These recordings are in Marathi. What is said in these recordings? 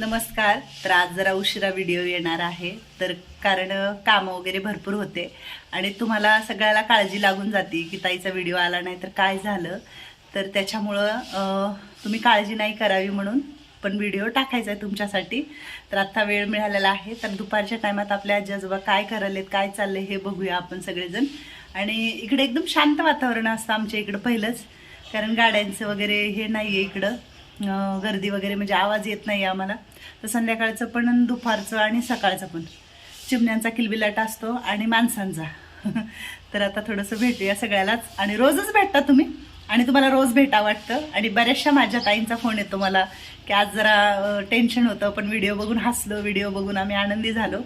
नमस्कार. तर आज जरा उशिरा व्हिडिओ येणार आहे. तर कारण कामं वगैरे भरपूर होते. आणि तुम्हाला सगळ्याला काळजी लागून जाते की ताईचा व्हिडिओ आला नाही तर काय झालं. तर त्याच्यामुळं तुम्ही काळजी नाही करावी म्हणून पण व्हिडिओ टाकायचा आहे तुमच्यासाठी. तर आत्ता वेळ मिळालेला आहे. तर दुपारच्या टायमात आपल्या आजी आजोबा काय करायलेत काय चाललंय हे बघूया आपण सगळेजण. आणि इकडे एकदम शांत वातावरण असतं आमच्या इकडं पहिलंच. कारण गाड्यांचं वगैरे हे नाही आहे इकडं गर्दी वगैरे म्हणजे आवाज येत नाही आम्हाला. तर संध्याकाळचं पण दुपारचं आणि सकाळचं पण. चिमण्यांचा किलबिलाट असतो आणि माणसांचा. तर आता थोडंसं भेटूया सगळ्यालाच. आणि रोजच भेटता तुम्ही? आणि तुम्हाला रोज भेटा वाटतं? आणि बऱ्याचशा माझ्या ताईंचा फोन येतो मला की आज जरा टेन्शन होतं पण व्हिडिओ बघून हसलो व्हिडिओ बघून आम्ही आनंदी झालो.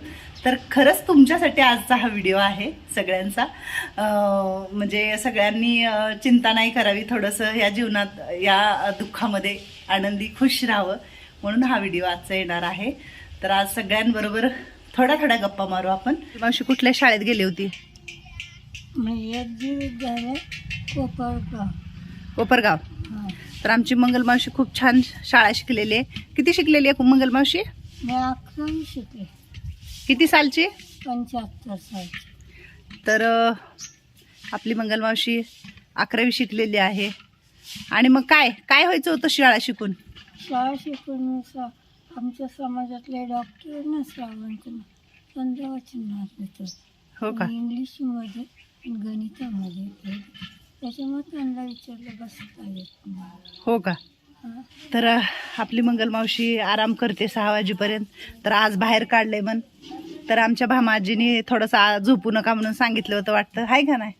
तर खरंच तुमच्यासाठी आजचा हा व्हिडिओ आहे सगळ्यांचा. म्हणजे सगळ्यांनी चिंता नाही करावी थोडंसं या जीवनात या दुःखामध्ये आनंदी खुश राहावं. म्हणून हा व्हिडिओ आजचा येणार आहे. तर आज सगळ्यांबरोबर थोड्या थोड्या गप्पा मारू आपण. मावशी कुठल्या शाळेत गेली होती? विद्यालय कोपरगाव. कोपरगाव. हा. तर आमची मंगलमावशी खूप छान शाळा शिकलेली आहे. किती शिकलेली आहे मंगलमावशी अकरावी शिकले. किती सालची? पंच्याहत्तर सालची. तर आपली मंगलमावशी अकरावी शिकलेली आहे. आणि मग काय? काय व्हायचं होतं शाळा शिकून? शाळा सा- आमच्या समाजातले डॉक्टर ना श्रावण संध्यावचन देतो हो का? इंग्लिशमध्ये आणि गणितामध्ये ते. त्याच्यामुळे त्यांना विचारलं बसता येत नाही हो का? हा. तर अ, आपली मंगलमावशी आराम करते सहा वाजेपर्यंत. तर आज बाहेर काढले मन तर आमच्या भामाजीने थोडंसं आ- झोपू नका म्हणून सांगितलं होतं वाटतं. हाय का नाही?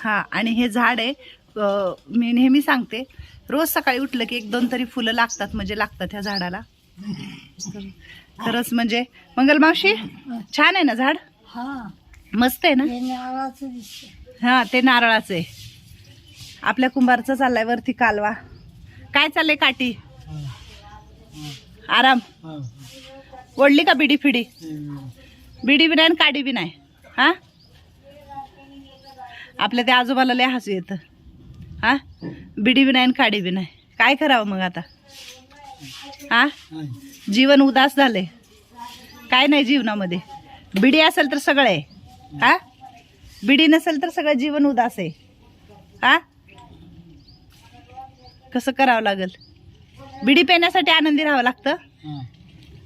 हा आणि हे झाड आहे. अ, मी नेहमी सांगते रोज सकाळी उठलं की एक दोन तरी फुलं लागतात म्हणजे लागतात ह्या झाडाला. खरंच म्हणजे मंगलमावशी छान आहे ना झाड? मस्त आहे ना? हे हा ते नारळाचं आहे. आपल्या कुंभारचं चाललाय वरती कालवा. काय चाललंय काठी? आराम. ओढली का बिडी फिडी? बिडी बी नाही आणि काडी बी नाही हा? आपल्या त्या आजोबाला लय हसू येतं. हा? बिडी बी नाही आणि काडी बी नाही. काय करावं मग आता? हा? जीवन उदास झालंय. काय नाही जीवनामध्ये. बिडी असेल तर सगळं आहे. हा? बिडी नसेल तर सगळं जीवन उदास आहे. हा? कसं करावं लागल? बिडी पेण्यासाठी आनंदी राहावं लागतं?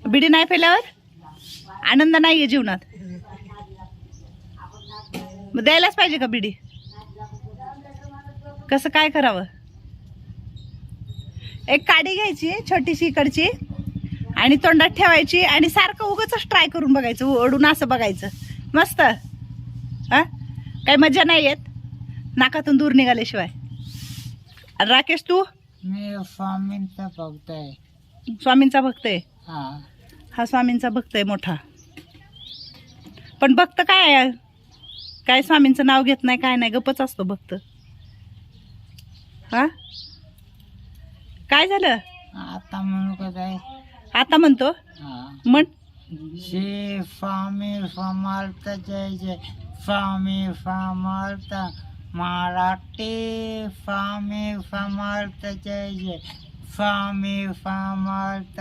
बिडी नाही पेल्यावर आनंद नाही आहे जीवनात. मग द्यायलाच पाहिजे का बिडी? कसं काय करावं? एक काडी घ्यायची छोटीशी इकडची आणि तोंडात ठेवायची आणि सारखं उगच ट्राय करून बघायचं ओढून असं बघायचं. मस्त? हा? काही मजा नाही येत? नाकातून दूर निघाल्याशिवाय. राकेश तू? मी स्वामींचा भक्त आहे. स्वामींचा भक्त आहे? हा. हा स्वामींचा भक्त आहे मोठा. पण भक्त काय आहे? काय स्वामींचं नाव घेत नाही काय नाही गपच असतो भक्त. हा? काय झालं? आता म्हणू का जाय आता म्हणतो? हा. म्हण. श्री स्वामी समर्थ जय जय. स्वामी समर्थ मराठी स्वामी समर्थ जय जय. स्वामी समर्थ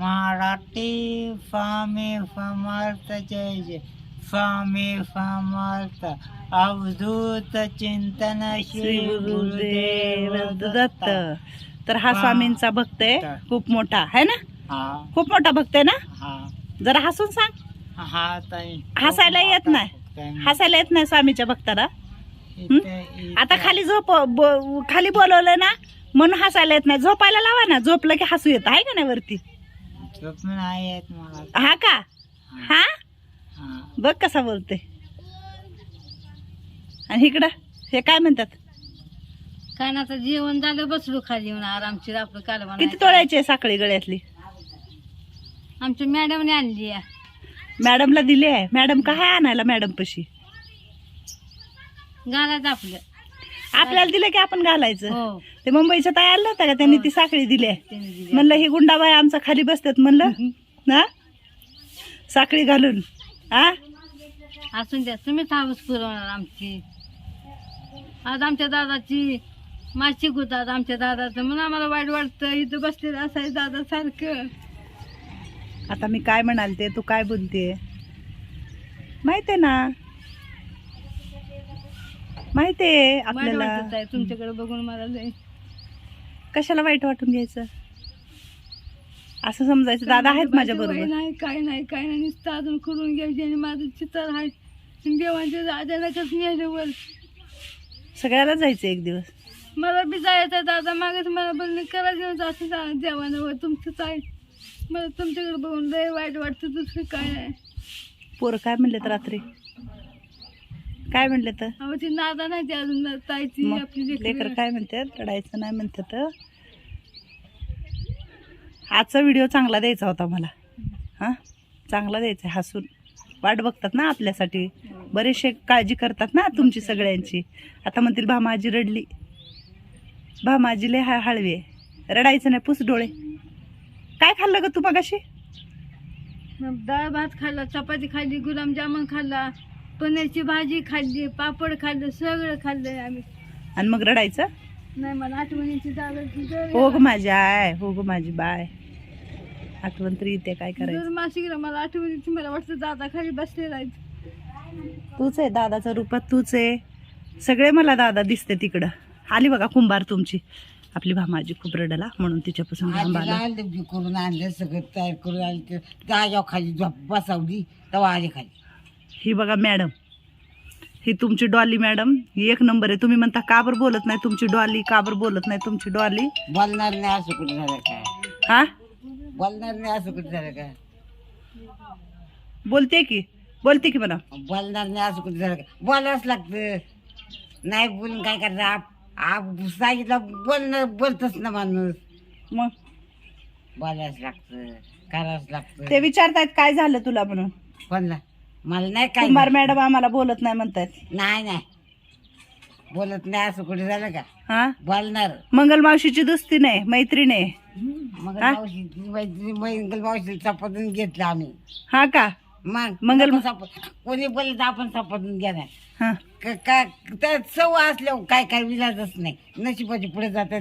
मराठी स्वामी समर्थ जय जय. स्वामी समर्थ अवधूत चिंतन श्री गुरुदेव दत्त. तर हा स्वामींचा भक्त आहे खूप मोठा आहे ना? हा. खूप मोठा भक्त आहे ना? हा. जरा हसून सांग. हा हसायला येत नाही. हसायला येत नाही स्वामीच्या भक्ताला? आता खाली झोप खाली बोलवलं ना म्हणून हसायला येत नाही. झोपायला लावा ना. झोपलं की हसू येत. आहे का नाही वरती? हा का? हा. हा. बघ कसा बोलते. आणि इकडं हे काय म्हणतात? काय ना आता जेवण झालं बसलो खाली येऊन आरामशीर आपलं कालवण किती तोळ्याची आहे साखळी गळ्यातली? आमच्या मॅडमने आणली आहे. मॅडमला दिली आहे. मॅडम काय आणायला मॅडम पशी? घालायचं आपलं. आपल्याला दिलं की आपण घालायचं? हो. ते मुंबईच्या आलं होतं का? त्यांनी ती साखळी दिली आहे. त्यांनी दिली म्हणलं ही गुंडाबाई आमचा खाली बसतात. म्हणलं हा? साखळी घालून. हा असून द्या तुम्हीच हाऊस पुरवणार आमची. आज आमच्या दादाची मासिक होतात आमच्या दादाचं. म्हणून आम्हाला वाईट वाटतं इथं बसलेलं असायचं दादा सारखं आता मी काय म्हणालते तू काय बोलते? माहिती आहे ना? माहिती आहे वाईट आपल्याला? वाटत आहे तुमच्याकडे बघून मला लय. कशाला वाईट वाटून घ्यायचं? असं समजायचं. दादा आहेत माझ्या बरोबर नाही काय नाही काय नाही. नुसतं अजून करून घ्यायचे आणि माझं चित्र आहे. देवांच्या अचानकच नेल्यावर सगळ्याला जायचं एक दिवस. मला बी जायचं दादा. मागच मला बोलले करायचं असं जा देवानं व तुमचंच आहे. मला तुमच्याकडे बघून लय वाईट वाटतं दुसरं काय नाही. पोरं काय म्हणलेत रात्री? काय म्हणले तर अहो ती नादा नाही ती अजून ताईची आपली लेकर. लेकरं. काय म्हणतात? रडायचं नाही म्हणतात. आजचा व्हिडिओ चांगला द्यायचा होता मला. हां? चांगला द्यायचा आहे, हसून. वाट बघतात ना आपल्यासाठी. बरेचसे काळजी करतात ना तुमची सगळ्यांची. आता म्हणतील भामाजी रडली. भामाजी लय हा हळवी आहे. रडायचं नाही पुस डोळे. काय खाल्लं ग तू मगाशी? मग डाळ भात खाल्ला चपाती खाल्ली गुलाबजामुन खाल्ला पनीरची भाजी खाल्ली पापड खाल्लं सगळं खाल्लंय आम्ही. आणि मग रडायचं? नाही मला आठवणीची जागा हो ग माझी आय हो ग माझी बाय. आठवण तरी येते काय करायचं. दर मासिकला मला आठवणीची मला वाटतं दादा खाली बसलेला आहे. तूच आहे दादाच्या रूपात तूच आहे. सगळे मला दादा दिसते तिकडं. आली बघा कुंभार तुमची. आपली भामाजी खूप रडला म्हणून तिच्यापासून आलं करून आणलं सगळं तयार करून आणलं. जाग्यावर खाली झोप बसावली तेव्हा आले खाली. ही बघा मॅडम. ही तुमची डॉली मॅडम. ही एक नंबर आहे. तुम्ही म्हणता का बरं बोलत नाही तुमची डॉली? का बरं बोलत नाही तुमची डॉली? बोलणार नाही असं कुठं झालं काय? हा? बोलणार नाही असं कुठं झालं काय? बोलते की. बोलते की म्हणा. बोलणार नाही असं कुठं झालं काय? बोलावंच लागतं. नाही बोलून काय करायचं आप आप सांगितलं बोलणं बोलतच ना माणूस. मग? बोलावंच लागतं करावंच लागतं. ते विचारतायत काय झालं तुला? म्हणून. कोणला मला नाही काय कुंभार मॅडम आम्हाला बोलत नाही म्हणतायत नाही नाही. बोलत नाही असं कुठे झालं का? हा? बोलणार. मंगल मावशीची दोस्ती नाही मैत्रीण आहे. मग हा? मावशी मंगल मावशी चपातून घेतलं आम्ही. हा का? मग मंगल- साप- कोणी बोलले तर आपण सापडून घेणार. हा. क- का त्यात सव असल्यावर काय काय विलाजच नाही. नशिबाची पुढे जातात.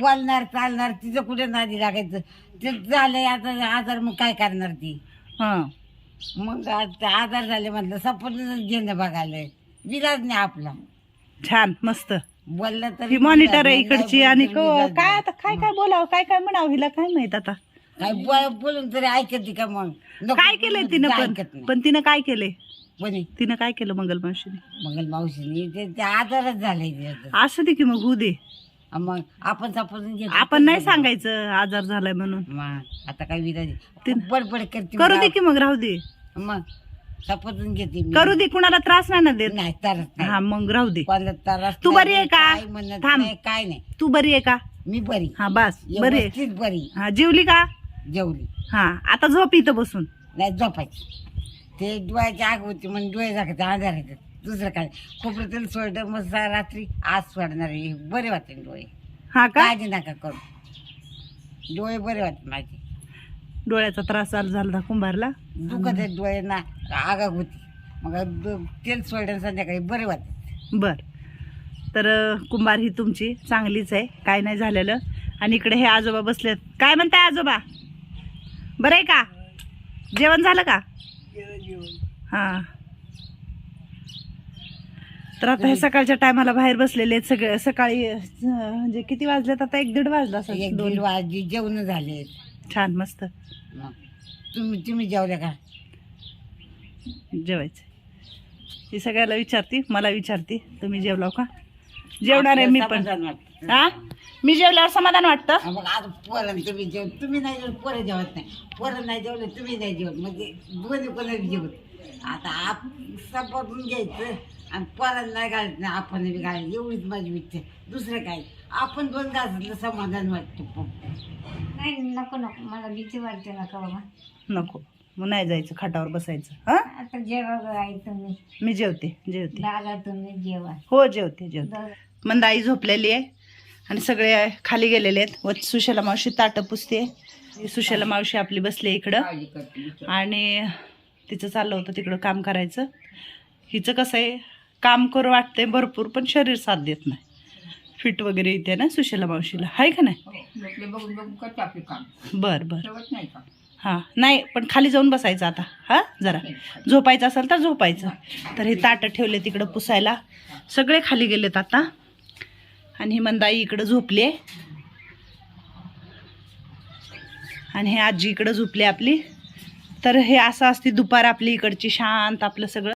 बोलणार चालणार तिचं कुठे नादी लागायचं? ते झालंय आता आजार मग काय करणार ती? हा. मग आता आजार झाले म्हटलं सापडूनच घेणं बघायला. विलाज नाही आपला. छान मस्त. बोललं तर ही मॉनिटर आहे इकडची आणि क- काय आता काय काय बोलावं काय काय म्हणावं हिला काय माहीत आता? काय बोल- बोलून तरी ऐकते का मग? नको काय केलंय तिनं पण? ऐकत नाही. पण तिनं काय केलंय? कोणी तिनं काय केलं मंगल मावशीने? मंगल मावशीने ते ते आजारच झाले असं दे की मग होऊ दे. मग आपण सापडून आपण नाही सांगायचं आजार झालाय म्हणून. मग आता काय विधान ते- बडबड करते करू दे की मग राहू दे. मग सापडून घेते मी. करू दे कुणाला त्रास नाही ना देत. नाही तर हा मग राहू दे. त्रास तू बरी आहे का? काय म्हणत थांब. नाही काय नाही. तू बरी आहे का? मी बरी. हा बस बरी आहे. व्यवस्थित बरी. हा जेवली का? जेवली. हा आता झोप इथं बसून. नाही झोपायची. ते डोळ्याची आग होती म्हणून डोळे जागायचे आजार येतात. दुसरं काय? खोबरं तेल सोडलं मग रात्री आज सोडणार आहे. बरे वाटते डोळे. हा का? काळजी नका करू. डोळे बरे वाटते माझे. डोळ्याचा त्रास चालू झाला होता कुंभारला? दुखत आहेत डोळे ना आगाग होती. मग दु- तेल सोडलं संध्याकाळी बरे वाटते बर. तर अं, कुंभार ही तुमची चांगलीच आहे. काय नाही झालेलं. आणि इकडे हे आजोबा बसलेत. काय म्हणताय आजोबा? बरं आहे का? जेवण झालं का? हां. तर आता हे सकाळच्या टायमाला बाहेर बसलेले आहेत. सगळे सकाळी अं, म्हणजे किती वाजलेत आता? एक दीड वाजला एक दीड वाजली जेवण झाले. छान मस्त. मग तुम्ही तुम्ही जेवल्या का? जेवायचं. ही सगळ्याला विचारते मला विचारते तुम्ही जेवलाव का? जेवणार आहे मी पण. समाधान वाटतं. हा? मी जेवल्यावर समाधान वाटतं? हा, मग आज पोरण तुम्ही जेव तुम्ही नाही जेवत पोरं जेवत नाही. पोरं नाही जेवले तुम्ही नाही जेवत. म्हणजे दोन्ही कोणी जेवत. आता आप घ्यायचं. आणि पोरांना नाही घालत नाही आपण बी घालायचं एवढीच माझी इच्छा आहे. दुसरं काय? आपण दोन घासलं समाधान वाटतं नाही नको नको. मला भीती वाटते नका बाबा. नको. मग नाही जायचं खाटावर बसायचं. हा? आता जेवा ग आई तुम्ही. मी जेवते जेवते. दादा तुम्ही जेवा. हो जेवते जेवते. मंद आई झोपलेली आहे आणि सगळे खाली गेलेले आहेत. व सुशला मावशी ताटं पुसते. सुशला मावशी आपली बसली आहे इकडं. आणि तिचं चाललं होतं तिकडं काम करायचं. हिचं कसं आहे? काम करू वाटतंय भरपूर पण शरीर साथ देत नाही. फिट वगैरे येते ना सुशला मावशीला. आहे का नाही? बरं बरं. हां नाही पण खाली जाऊन बसायचं आता. हां जरा. झोपायचं असेल तर झोपायचं. तर हे ताटं ठेवले तिकडं पुसायला. सगळे खाली गेलेत आता. आणि ही मंदाई इकडं झोपली आणि हे आजी इकडं झोपली आपली. तर हे असं असते दुपार आपली इकडची शांत आपलं सगळं.